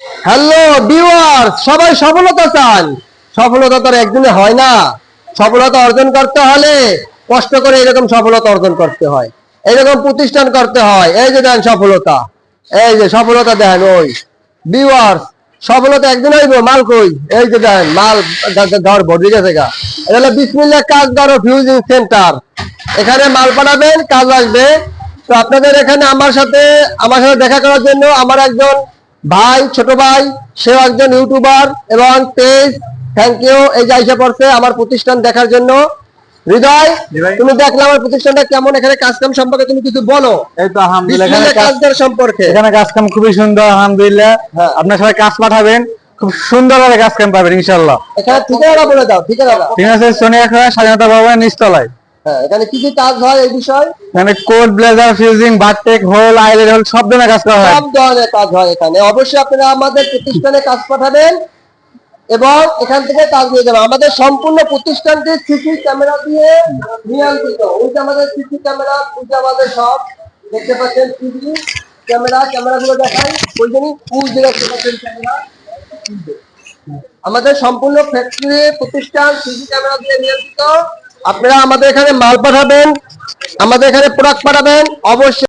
Hello viewer সবাই সফলতা চান। সফলতা তো একদিনে হয় না। সফলতা অর্জন করতে হলে কষ্ট করে এরকম সফলতা অর্জন করতে হয়। এরকম প্রতিষ্ঠান করতে হয়। এই যে দেন সফলতা। এই যে সফলতা দেন ওই। ভিউয়ার সফলতা একদিন হইব, মাল কই? এই যে দেন, মাল ধর বডি গেছে গা। এটা হলো বিসমিল্লাহ কাজ ধরো ফিউজিং সেন্টার এখানে মাল পাঠাবেন, কাজ আসবে। তো আপনাদের এখানে আমার সাথে আমার সাথে দেখা করার জন্য আমার একজন ভাই ছোট ভাই সেও একজন ইউটিউবার এবং পেজ থ্যাংক ইউ এই যে আইসা পড়ছে আমার প্রতিষ্ঠান দেখার জন্য। হৃদয় তুমি দেখলে আমার প্রতিষ্ঠানটা কেমন? এখানে কাজ কাম সম্পর্কে তুমি কিছু বলো। এই তো আলহামদুলিল্লাহ কাজ কাজদার সম্পর্কে। এখানে কাজ কাম খুবই সুন্দর আলহামদুলিল্লাহ। হ্যাঁ। আপনার সবাই কাজ পাঠাবেন খুব সুন্দরভাবে কাজ কাম পাবেন ইনশাল্লাহ এখানে ঠিকানা বলে দাও ঠিকানা ঠিক আছে সোনিয়া স্বাধীনতা ভবনের নিচতলায়। হ্যাঁ এখানে কি কি কাজ হয় এই বিষয়? এখানে coat blazer fusing bartack hole eyelet hole সব ধরনের কাজ করা হয়। সব ধরনের কাজ হয় এখানে। অবশ্যই আপনারা আমাদের প্রতিষ্ঠানে কাজ পাঠাবেন এবং এখান থেকে কাজ নিয়ে যাবেন। আমাদের সম্পূর্ণ প্রতিষ্ঠানটি সিসি ক্যামেরা দিয়ে নিয়ন্ত্রিত। ওই আমাদের সিসি ক্যামেরা ওই আমাদের সব দেখতে পাচ্ছেন সিসি ক্যামেরা ক্যামেরাগুলো দেখাই। ওই জন্যই যে দেখতে পাচ্ছেন ক্যামেরা। আমাদের সম্পূর্ণ ফ্যাক্টরি প্রতিষ্ঠান সিসি ক্যামেরা দিয়ে নিয়ন্ত্রিত। আপনারা আমাদের এখানে মাল পাঠাবেন আমাদের এখানে প্রোডাক্ট পাঠাবেন অবশ্যই